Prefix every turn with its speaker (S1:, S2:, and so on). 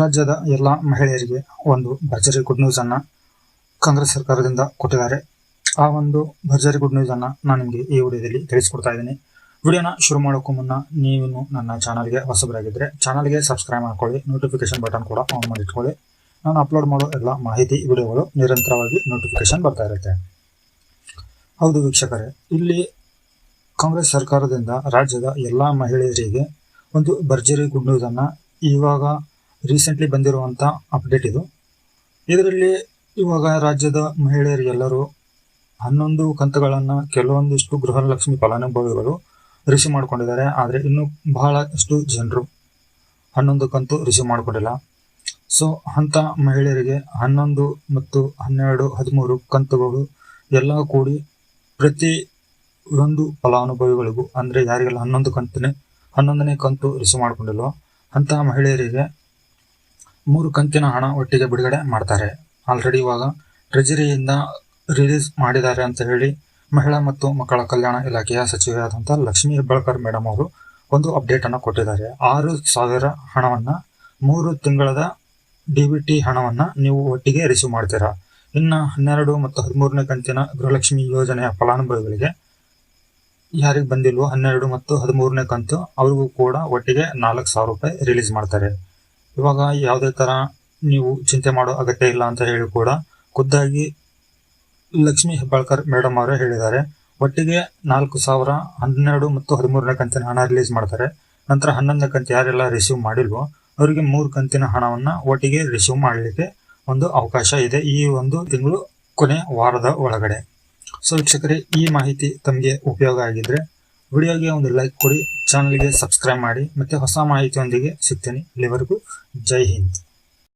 S1: ರಾಜ್ಯದ ಎಲ್ಲ ಮಹಿಳೆಯರಿಗೆ ಒಂದು ಭರ್ಜರಿ ಗುಡ್ ನ್ಯೂಸ್ ಅನ್ನ ಕಾಂಗ್ರೆಸ್ ಸರ್ಕಾರದಿಂದ ಕೊಟ್ಟಿದ್ದಾರೆ. ಆ ಒಂದು ಭರ್ಜರಿ ಗುಡ್ ನ್ಯೂಸ್ ಅನ್ನ ನಾನು ನಿಮಗೆ ಈ ವಿಡಿಯೋದಲ್ಲಿ ತಿಳಿಸ್ಕೊಡ್ತಾ ಇದ್ದೀನಿ. ವಿಡಿಯೋನ ಶುರು ಮಾಡೋಕ್ಕೂ ಮುನ್ನ ನೀವು ನನ್ನ ಚಾನಲ್ಗೆ ಹೊಸಬರಾಗಿದ್ದರೆ ಚಾನಲ್ಗೆ ಸಬ್ಸ್ಕ್ರೈಬ್ ಮಾಡ್ಕೊಳ್ಳಿ ನೋಟಿಫಿಕೇಶನ್ ಬಟನ್ ಕೂಡ ಆನ್ ಮಾಡಿಟ್ಕೊಳ್ಳಿ. ನಾನು ಅಪ್ಲೋಡ್ ಮಾಡೋ ಎಲ್ಲ ಮಾಹಿತಿ, ವಿಡಿಯೋಗಳು ನಿರಂತರವಾಗಿ ನೋಟಿಫಿಕೇಶನ್ ಬರ್ತಾ ಇರುತ್ತೆ. ಹೌದು ವೀಕ್ಷಕರೇ, ಇಲ್ಲಿ ಕಾಂಗ್ರೆಸ್ ಸರ್ಕಾರದಿಂದ ರಾಜ್ಯದ ಎಲ್ಲ ಮಹಿಳೆಯರಿಗೆ ಒಂದು ಭರ್ಜರಿ ಗುಡ್ ನ್ಯೂಸ್ ಇವಾಗ ರೀಸೆಂಟ್ಲಿ ಬಂದಿರುವಂಥ ಅಪ್ಡೇಟ್ ಇದು. ಇದರಲ್ಲಿ ಇವಾಗ ರಾಜ್ಯದ ಮಹಿಳೆಯರಿಗೆಲ್ಲರೂ ಹನ್ನೊಂದು ಕಂತುಗಳನ್ನು ಕೆಲವೊಂದಿಷ್ಟು ಗೃಹಲಕ್ಷ್ಮಿ ಫಲಾನುಭವಿಗಳು ರಿಸೀವ್ ಮಾಡಿಕೊಂಡಿದ್ದಾರೆ. ಆದರೆ ಇನ್ನೂ ಬಹಳಷ್ಟು ಜನರು ಹನ್ನೊಂದು ಕಂತು ರಿಸೀವ್ ಮಾಡಿಕೊಂಡಿಲ್ಲ. ಸೊ ಅಂಥ ಮಹಿಳೆಯರಿಗೆ ಹನ್ನೊಂದು ಮತ್ತು ಹನ್ನೆರಡು, ಹದಿಮೂರು ಕಂತುಗಳು ಎಲ್ಲ ಕೂಡಿ ಪ್ರತಿ ಒಂದು ಫಲಾನುಭವಿಗಳಿಗೂ, ಅಂದರೆ ಯಾರಿಗೆಲ್ಲ ಹನ್ನೊಂದು ಕಂತನೇ ಹನ್ನೊಂದನೇ ಕಂತು ರಿಸೀವ್ ಮಾಡಿಕೊಂಡಿಲ್ಲೋ ಅಂತಹ ಮಹಿಳೆಯರಿಗೆ ಮೂರು ಕಂತಿನ ಹಣ ಒಟ್ಟಿಗೆ ಬಿಡುಗಡೆ ಮಾಡ್ತಾರೆ. ಆಲ್ರೆಡಿ ಇವಾಗ ಟ್ರೆಜರಿಯಿಂದ ರಿಲೀಸ್ ಮಾಡಿದ್ದಾರೆ ಅಂತ ಹೇಳಿ ಮಹಿಳಾ ಮತ್ತು ಮಕ್ಕಳ ಕಲ್ಯಾಣ ಇಲಾಖೆಯ ಸಚಿವೆಯಾದಂಥ ಲಕ್ಷ್ಮೀ ಹೆಬ್ಬಾಳ್ಕರ್ ಮೇಡಮ್ ಅವರು ಒಂದು ಅಪ್ಡೇಟ್ ಅನ್ನು ಕೊಟ್ಟಿದ್ದಾರೆ. ಆರು ಸಾವಿರ ಹಣವನ್ನ, ಮೂರು ತಿಂಗಳದ ಡಿ ಬಿ ಟಿ ಹಣವನ್ನ ನೀವು ಒಟ್ಟಿಗೆ ರಿಸೀವ್ ಮಾಡ್ತೀರಾ. ಇನ್ನು ಹನ್ನೆರಡು ಮತ್ತು ಹದಿಮೂರನೇ ಕಂತಿನ ಗೃಹಲಕ್ಷ್ಮಿ ಯೋಜನೆಯ ಫಲಾನುಭವಿಗಳಿಗೆ ಯಾರಿಗೆ ಬಂದಿಲ್ವೋ ಹನ್ನೆರಡು ಮತ್ತು ಹದಿಮೂರನೇ ಕಂತು ಅವ್ರಿಗೂ ಕೂಡ ಒಟ್ಟಿಗೆ ನಾಲ್ಕು ಸಾವಿರ ರೂಪಾಯಿ ರಿಲೀಸ್ ಮಾಡ್ತಾರೆ. ಇವಾಗ ಯಾವುದೇ ತರ ನೀವು ಚಿಂತೆ ಮಾಡೋ ಅಗತ್ಯ ಇಲ್ಲ ಅಂತ ಹೇಳಿ ಕೂಡ ಖುದ್ದಾಗಿ ಲಕ್ಷ್ಮಿ ಹೆಬ್ಬಾಳ್ಕರ್ ಮೇಡಮ್ ಅವರೇ ಹೇಳಿದ್ದಾರೆ. ಒಟ್ಟಿಗೆ ನಾಲ್ಕು ಸಾವಿರ ಹನ್ನೆರಡು ಮತ್ತು ಹದಿಮೂರನೇ ಕಂತಿನ ಹಣ ರಿಲೀಸ್ ಮಾಡ್ತಾರೆ. ನಂತರ ಹನ್ನೊಂದನೇ ಕಂತು ಯಾರೆಲ್ಲ ರಿಸೀವ್ ಮಾಡಿಲ್ವೋ ಅವರಿಗೆ ಮೂರು ಕಂತಿನ ಹಣವನ್ನು ಒಟ್ಟಿಗೆ ರಿಸೀವ್ ಮಾಡಲಿಕ್ಕೆ ಒಂದು ಅವಕಾಶ ಇದೆ ಈ ಒಂದು ತಿಂಗಳು ಕೊನೆ ವಾರದ ಒಳಗಡೆ. ಸೊ ಈ ಮಾಹಿತಿ ತಮಗೆ ಉಪಯೋಗ ಆಗಿದ್ರೆ ವಿಡಿಯೋಗೆ ಒಂದು ಲೈಕ್ ಕೊಡಿ ಚಾನಲ್ಗೆ ಸಬ್ಸ್ಕ್ರೈಬ್ ಮಾಡಿ ಮತ್ತೆ ಹೊಸ ಮಾಹಿತಿಯೊಂದಿಗೆ ಸಿಗ್ತೀನಿ. ಇಲ್ಲಿವರೆಗೂ ಜೈ ಹಿಂದ್.